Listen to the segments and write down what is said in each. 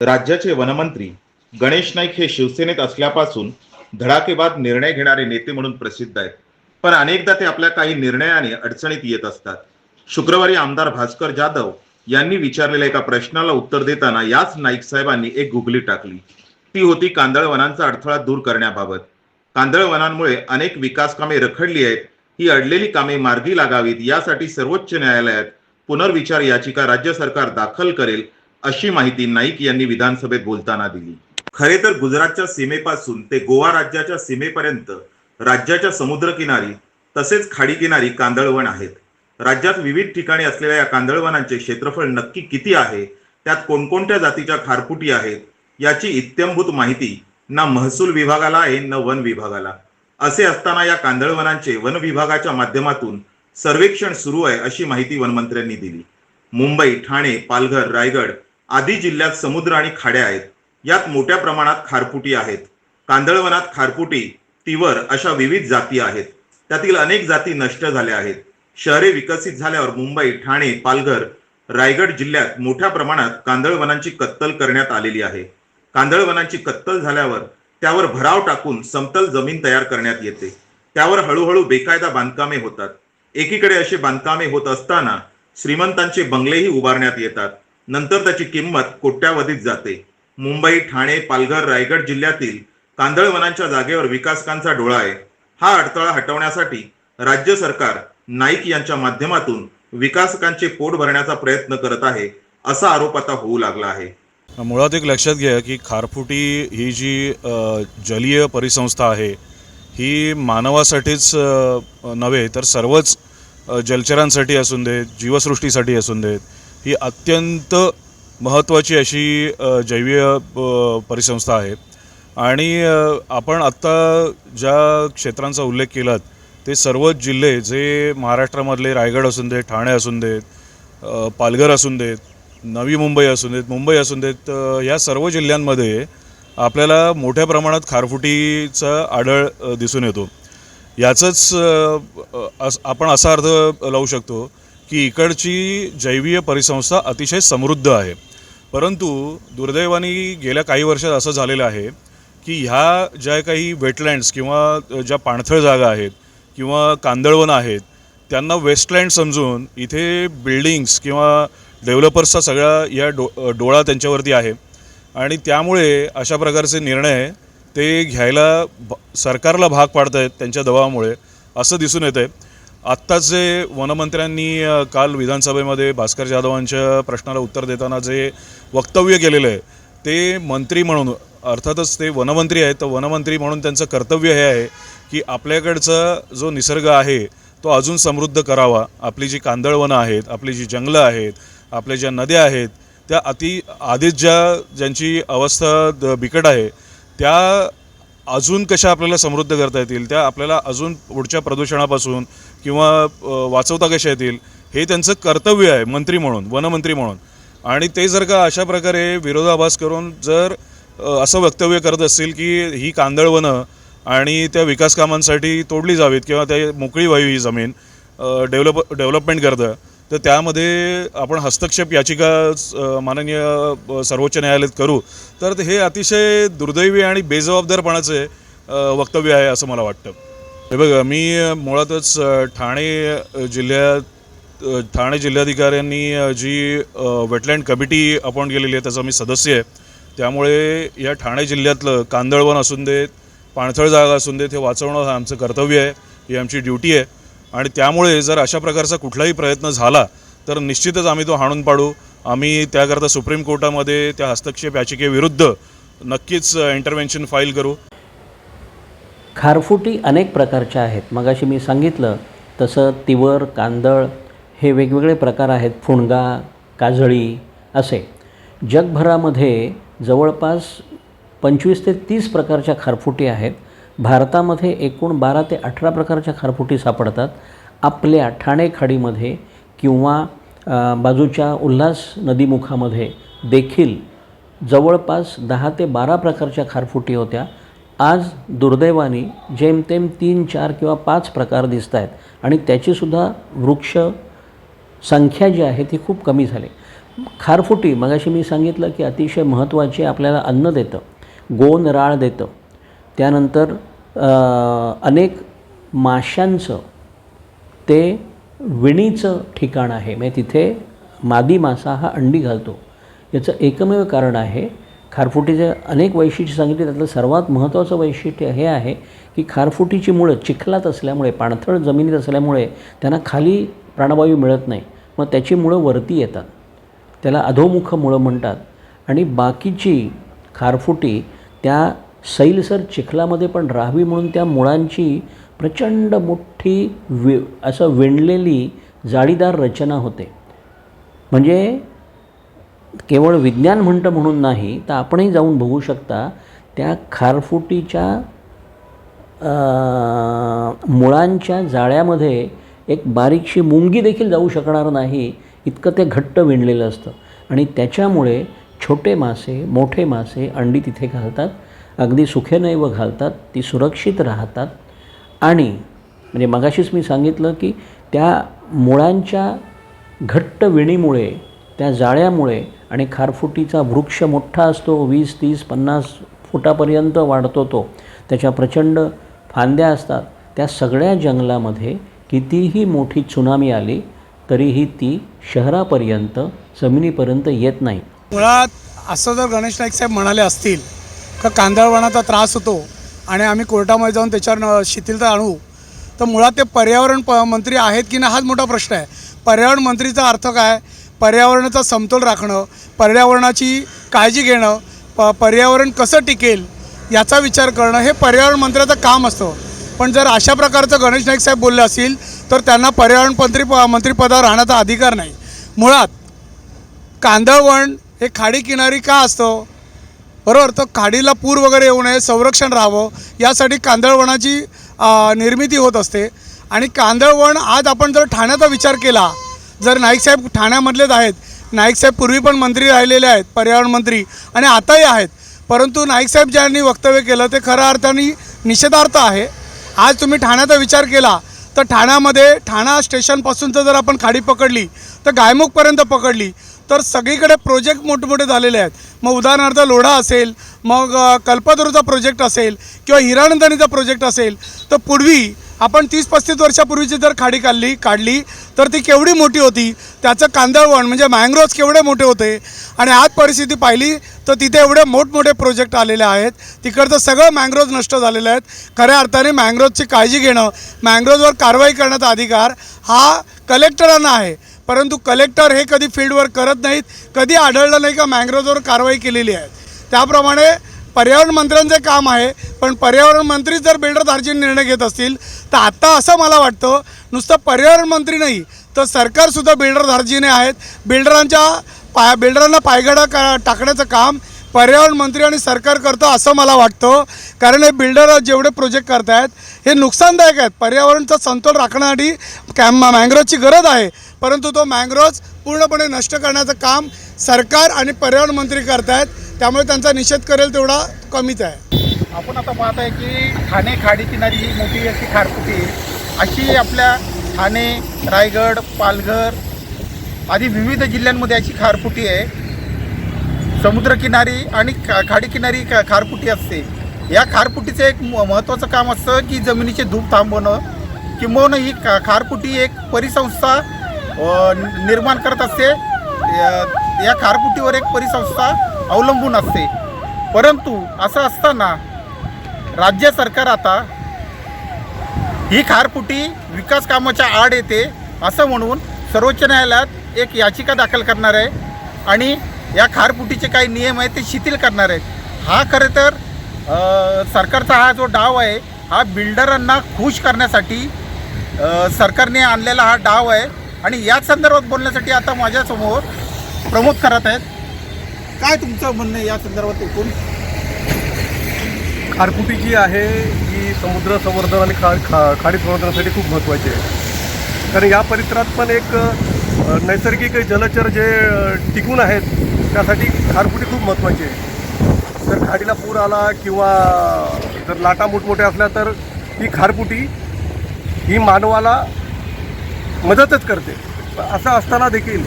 राज्याचे वनमंत्री गणेश नाईक हे शिवसेनेत असल्यापासून धडाकेबाद निर्णय घेणारे नेते म्हणून प्रसिद्ध आहेत. पण अनेकदा ते आपल्या काही निर्णयाने अडचणीत येत असतात. शुक्रवारी आमदार भास्कर जाधव यांनी विचारलेल्या एका प्रश्नाला उत्तर देताना याच नाईक साहेबांनी एक गुगली टाकली. ती होती कांदळवनांचा अडथळा दूर करण्याबाबत. कांदळवनांमुळे अनेक विकास कामे रखडली आहेत. ही अडलेली कामे मार्गी लागावीत यासाठी सर्वोच्च न्यायालयात पुनर्विचार याचिका राज्य सरकार दाखल करेल अशी माहिती नाईक यांनी विधानसभेत बोलताना दिली. खरे तर गुजरातच्या सीमेपासून ते गोवा राज्याच्या सीमेपर्यंत राज्याच्या समुद्रकिनारी तसेच खाडीकिनारी कांदळवन आहेत. राज्यात विविध ठिकाणी असलेल्या या कांदळवनांचे क्षेत्रफळ नक्की किती आहे? त्यात कोणकोणत्या जातीच्या खारफुटी आहेत? याची इत्यंभूत माहिती ना महसूल विभागाला आहे ना वन विभागाला. असे असताना या कांदळवनांचे वन विभागाच्या माध्यमातून सर्वेक्षण सुरू आहे अशी माहिती वनमंत्र्यांनी दिली. मुंबई ठाणे पालघर रायगड आदी जिल्ह्यात समुद्र आणि खाड्या आहेत. यात मोठ्या प्रमाणात खारफुटी आहेत. कांदळवनात खारफुटी तिवर अशा विविध जाती आहेत. त्यातील अनेक जाती नष्ट झाल्या आहेत. शहरे विकसित झाल्यावर मुंबई ठाणे पालघर रायगड जिल्ह्यात मोठ्या प्रमाणात कांदळवनांची कत्तल करण्यात आलेली आहे. कांदळवनांची कत्तल झाल्यावर त्यावर भराव टाकून समतल जमीन तयार करण्यात येते. त्यावर हळूहळू बेकायदा बांधकामे होतात. एकीकडे असे बांधकामे होत असताना श्रीमंतांचे बंगलेही उभारण्यात येतात. नंतर त्याची किंमत कोट्यावधीत जाते. मुंबई ठाणे पालघर रायगड जिल्ह्यातील कांदळवनांच्या जागेवर विकासकांचा डोळा आहे. हा अडथळा हटवण्यासाठी राज्य सरकार नाईक यांच्या माध्यमातून विकासकांचे पोट भरण्याचा प्रयत्न करत आहे असा आरोप आता होऊ लागला आहे. मुळात एक लक्षात घ्या की खारफुटी ही जी जलीय परिसंस्था आहे ही मानवासाठीच नव्हे तर सर्वच जलचरांसाठी असून देत जीवसृष्टीसाठी असून देत. ही अत्यंत महत्त्वाची अशी जैवीय परिसंस्था आहे. आणि आपण आत्ता ज्या क्षेत्रांचा उल्लेख केलात ते सर्वच जिल्हे जे महाराष्ट्रामधले रायगड असून देत ठाणे असून देत पालघर असून देत नवी मुंबई असून देत मुंबई असून देत या सर्व जिल्ह्यांमध्ये आपल्याला मोठ्या प्रमाणात खारफुटीचा आढळ दिसून येतो. याचंच आपण असा अर्थ लावू शकतो की इकडची जैवीय परिसंस्था अतिशय समृद्ध आहे. परंतु दुर्दैवाने गेल्या काही वर्षात असं झालेलं आहे की ह्या ज्या काही वेटलँड्स किंवा ज्या पाणथळ जागा आहेत किंवा कांदळवन आहेत त्यांना वेस्टलँड समजून इथे बिल्डिंग्स किंवा डेव्हलपर्सचा सगळा या डो डोळा त्यांच्यावरती आहे. आणि त्यामुळे अशा प्रकारचे निर्णय ते घ्यायला भ सरकारला भाग पाडत आहेत त्यांच्या दबावामुळे असं दिसून येतं आहे आत्ताच जे वनमंत्र्यांनी काल विधानसभेमध्ये भास्कर जाधवांच्या प्रश्नाला उत्तर देताना जे वक्तव्य केलेलं आहे ते मंत्री म्हणून अर्थातच ते वनमंत्री आहेत तर वनमंत्री म्हणून त्यांचं कर्तव्य हे आहे की आपल्याकडचा जो निसर्ग आहे तो अजून समृद्ध करावा. आपली जी कांदळवनं आहेत आपली जी जंगलं आहेत आपल्या ज्या नद्या आहेत त्या अति आधीच ज्या ज्यांची अवस्था द- बिकट आहे त्या अजून कशा आपल्याला समृद्ध करता येतील त्या आपल्याला अजून पुढच्या प्रदूषणापासून किंवा वाचवता कशा येतील हे त्यांचं कर्तव्य आहे मंत्री म्हणून वनमंत्री म्हणून. आणि ते जर का अशा प्रकारे विरोधाभास करून जर असं वक्तव्य करत असतील की ही कांदळवनं आणि त्या विकास कामांसाठी तोडली जावीत किंवा ते मोकळी व्हावी ही जमीन डेव्हलप डेव्हलपमेंट करतं तर त्यामध्ये आपण हस्तक्षेप याचिका माननीय सर्वोच्च न्यायालयात करू. तर हे अतिशय दुर्दैवी आणि बेजबाबदारपणाचे वक्तव्य आहे असं मला वाटतं. हे बघा मी मुळातच ठाणे जिल्ह्यात ठाणे जिल्हाधिकाऱ्यांनी जी वेटलँड कमिटी अपॉइंट केलेली आहे त्याचा मी सदस्य आहे. त्यामुळे या ठाणे जिल्ह्यातलं कांदळवन असून देत पाणथळ जागा असून देत हे वाचवणं हा आमचं कर्तव्य आहे ही आमची ड्युटी आहे. आणि त्यामुळे जर अशा प्रकारचा कुठलाही प्रयत्न झाला तर निश्चितच आम्ही तो हाणून पाडू. आम्ही त्याकरता सुप्रीम कोर्टामध्ये त्या हस्तक्षेप याचिकेविरुद्ध नक्कीच इंटरव्हेन्शन फाईल करू. खारफुटी अनेक प्रकारच्या आहेत. मगाशी मी सांगितलं तसं तिवर कांदळ हे वेगवेगळे प्रकार आहेत. फुणगा काजळी असे. जगभरामध्ये जवळपास पंचवीस ते तीस प्रकारच्या खारफुटी आहेत. भारतामध्ये एकूण बारा ते अठरा प्रकारच्या खारफुटी सापडतात. आपल्या ठाणे खाडीमध्ये किंवा बाजूच्या उल्हास नदीमुखामध्ये देखील जवळपास दहा ते बारा प्रकारच्या खारफुटी होत्या. आज दुर्दैवाने जेमतेम तीन चार किंवा पाच प्रकार दिसत आहेत आणि त्याचीसुद्धा वृक्ष संख्या जी आहे ती खूप कमी झाली. खारफुटी मगाशी मी सांगितलं की अतिशय महत्त्वाचे आपल्याला अन्न देतं गोन राळ देतं. त्यानंतर अनेक माशांचं ते विणीचं ठिकाण आहे. म्हणजे तिथे मादी मासा हा अंडी घालतो. याचं एकमेव कारण आहे खारफुटीचे अनेक वैशिष्ट्य सांगितले त्यातलं सर्वात महत्त्वाचं वैशिष्ट्य हे आहे की खारफुटीची मुळं चिखलात असल्यामुळे पाणथळ जमिनीत असल्यामुळे त्यांना खाली प्राणवायू मिळत नाही. मग त्याची मुळं वरती येतात. त्याला अधोमुख मुळं म्हणतात. आणि बाकीची खारफुटी त्या सैलसर चिखलामध्ये पण राहावी म्हणून त्या मुळांची प्रचंड मोठी वि असं विणलेली जाळीदार रचना होते. म्हणजे केवळ विज्ञान म्हणतं म्हणून नाही तर आपणही जाऊन बघू शकता त्या खारफुटीच्या मुळांच्या जाळ्यामध्ये एक बारीकशी मुंगी देखील जाऊ शकणार नाही इतकं ते घट्ट विणलेलं असतं. आणि त्याच्यामुळे छोटे मासे मोठे मासे अंडी तिथे घालतात अगदी सुखेनैव घालतात ती सुरक्षित राहतात. आणि म्हणजे मगाशीच मी सांगितलं की त्या मुळांच्या घट्ट विणीमुळे त्या जाळ्यामुळे आणि खारफुटीचा वृक्ष मोठा असतो वीस तीस पन्नास फुटापर्यंत वाढतो तो. त्याच्या प्रचंड फांद्या असतात. त्या सगळ्या जंगलामध्ये कितीही मोठी त्सुनामी आली तरीही ती शहरापर्यंत जमिनीपर्यंत येत नाही. मुळात असं जर गणेश नाईक साहेब म्हणाले असतील का कांदळवनाचा त्रास होतो आणि आम्ही कोर्टामध्ये जाऊन त्याच्यावर न- शिथिलता आणू तर मुळात ते पर्यावरण प मंत्री आहेत की नाही हाच मोठा प्रश्न आहे. पर्यावरण मंत्रीचा अर्थ काय? पर्यावरणाचा समतोल राखणं पर्यावरणाची काळजी घेणं प पर्यावरण कसं टिकेल याचा विचार करणं हे पर्यावरण मंत्र्याचं काम असतं. पण जर अशा प्रकारचं गणेश नाईक साहेब बोलले असतील तर त्यांना पर्यावरण मंत्री प मंत्रिपदावर राहण्याचा अधिकार नाही. मुळात कांदळवण हे खाडी किनारी का असतं? बरोबर तर खाडीला पूर वगैरे येऊ नये संरक्षण राहावं यासाठी कांदळवनाची निर्मिती होत असते. आणि कांदळवण आज आपण जर ठाण्याचा विचार केला जर नाईकसाहेब ठाण्यामधलेच आहेत नाईकसाहेब पूर्वी पण मंत्री राहिलेले आहेत पर्यावरण मंत्री आणि आताही आहेत. परंतु नाईकसाहेब ज्यांनी वक्तव्य केलं ते खऱ्या अर्थाने निषेधार्थ आहे. आज तुम्ही ठाण्याचा विचार केला तर ठाण्यामध्ये ठाणा स्टेशनपासूनचं जर आपण खाडी पकडली तर गायमुखपर्यंत पकडली तर सगळीकडे प्रोजेक्ट मोठमोठे झालेले आहेत. मग उदाहरणार्थ लोढा असेल मग कल्पतरूचा प्रोजेक्ट असेल किंवा हिरानंदनीचा प्रोजेक्ट असेल तर पूर्वी आपण तीस पस्तीस वर्षापूर्वीची जर खाडी काढली काढली तर ती केवढी मोठी होती? त्याचं कांदळवण म्हणजे मँग्रोव्ज केवढे मोठे होते? आणि आज परिस्थिती पाहिली तर तिथे एवढे मोठमोठे प्रोजेक्ट आलेले आहेत. तिकडचं सगळं मँग्रोव्ज नष्ट झालेले आहेत. खऱ्या अर्थाने मँग्रोव्जची काळजी घेणं मँग्रोव्जवर कारवाई करण्याचा अधिकार हा कलेक्टरांना आहे. परंतु कलेक्टर हे कधी फील्डवर करत नाहीत कधी आढळलं नाही का मँग्रोव्जवर कारवाई केलेली आहे. त्याप्रमाणे पर्यावरण मंत्र्यांचे काम आहे पण पर्यावरण मंत्री जर बिल्डर धार्जिन निर्णय घेत असतील तर आत्ता असं मला वाटतं नुसतं पर्यावरण मंत्री नाही तर सरकारसुद्धा बिल्डर धार्जिने आहेत. बिल्डरांच्या पाय बिल्डरांना पायगडा का टाकण्याचं काम पर्यावरण मंत्री आणि सरकार करतं असं मला वाटतं. कारण हे बिल्डर जेवढे प्रोजेक्ट करतायत हे नुकसानदायक आहेत. पर्यावरणचा समतोल राखण्यासाठी कॅम मँग्रोजची गरज आहे. परंतु तो मँग्रोज पूर्णपणे नष्ट करण्याचं काम सरकार आणि पर्यावरण मंत्री करतायत. त्यामुळे त्यांचा निषेध करेल तेवढा कमीच आहे. आपण आता पाहत आहे की ठाणे खाडी किनारी ही मोठी अशी खारफुटी आहे. अशी आपल्या ठाणे रायगड पालघर आदी विविध जिल्ह्यांमध्ये अशी खारफुटी आहे. समुद्रकिनारी आणि खा खाडीकिनारी खा खारफुटी असते. या खारफुटीचं एक म- महत्त्वाचं काम असतं की जमिनीचे धूप थांबवणं. किंबवणं ही खा खारफुटी एक परिसंस्था निर्माण करत असते. या- या खारफुटीवर एक परिसंस्था अवलंबून असते. परंतु असं असताना राज्य सरकार आता ही खारफुटी विकास कामाच्या आड येते असं म्हणून सर्वोच्च न्यायालयात एक याचिका दाखल करणार आहे आणि या खारफुटीचे काही नियम आहेत ते शिथिल करणार आहेत. हा खरं तर सरकारचा हा जो डाव आहे हा बिल्डरांना खुश करण्यासाठी सरकारने आणलेला हा डाव आहे आणि याच संदर्भात बोलण्यासाठी आता माझ्यासमोर प्रमोद करत आहेत. काय तुमचं म्हणणं आहे या संदर्भात एकूण खारफुटी जी आहे ही समुद्र संवर्धन आणि खा खा खाडी संवर्धनासाठी खूप महत्त्वाची आहे. कारण या परिसरात पण एक नैसर्गिक जलचर जे टिकून आहेत त्यासाठी खारफुटी खूप महत्त्वाची आहे. जर खाडीला पूर आला किंवा जर लाटा मोठमोठ्या असल्या तर ही खारफुटी ही मानवाला मदतच करते. असं असताना देखील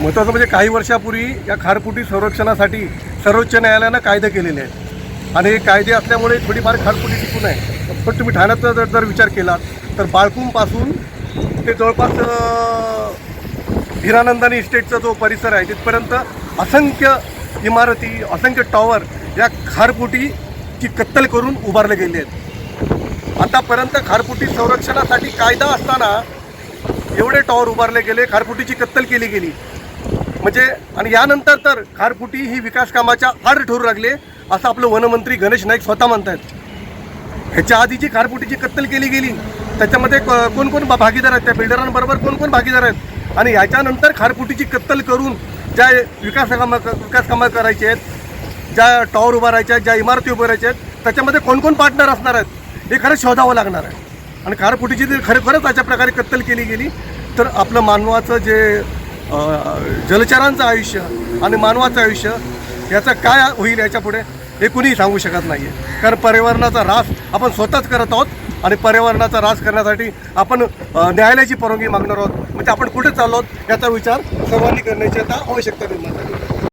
महत्त्वाचं म्हणजे काही वर्षापूर्वी या खारपुटी संरक्षणासाठी सर्वोच्च न्यायालयानं कायदे केलेले आहेत. आणि कायदे असल्यामुळे थोडीफार खारपुटी टिकून आहे. पण तुम्ही ठाण्याचा जर जर विचार केला तर बाळकुंपासून ते जवळपास हिरानंदानी इस्टेटचा जो परिसर आहे तिथपर्यंत असंख्य इमारती असंख्य टॉवर या खारपुटीची कत्तल करून उभारले गेले आहेत. आतापर्यंत खारपुटी संरक्षणासाठी कायदा असताना एवढे टॉवर उभारले गेले खारपुटीची कत्तल केली गेली. म्हणजे आणि यानंतर तर खारपुटी ही विकास कामाच्या आड ठरू लागले. असं आपलं वनमंत्री गणेश नाईक स्वतः म्हणतात ह्याच्या आधी जी कत्तल केली गेली त्याच्यामध्ये क- कोण कोण भा- भागीदार आहेत? त्या बिल्डरांबरोबर कोण कोण भागीदार आहेत? आणि याच्यानंतर खारपुटीची कत्तल करून ज्या विकास कामं विकास कामं करायची आहेत ज्या टॉवर उभारायच्या आहेत ज्या इमारती उभारायच्या आहेत त्याच्यामध्ये कोण कोण पार्टनर असणार आहेत? हे खरं शोधावं लागणार आहे. आणि खारपुटीची जर खरोखरच अशा प्रकारे कत्तल केली गेली तर आपलं मानवाचं जे जलचरांचं आयुष्य आणि मानवाचं आयुष्य याचं काय होईल याच्यापुढे? हे कुणीही सांगू शकत नाही आहे कारण पर्यावरणाचा ऱ्हास आपण स्वतःच करत आहोत आणि पर्यावरणाचा ऱ्हास करण्यासाठी आपण न्यायालयाची परवानगी मागणार आहोत. म्हणजे आपण कुठे चाललो आहोत याचा विचार सर्वांनी करण्याची आता आवश्यकता निर्माण झाली.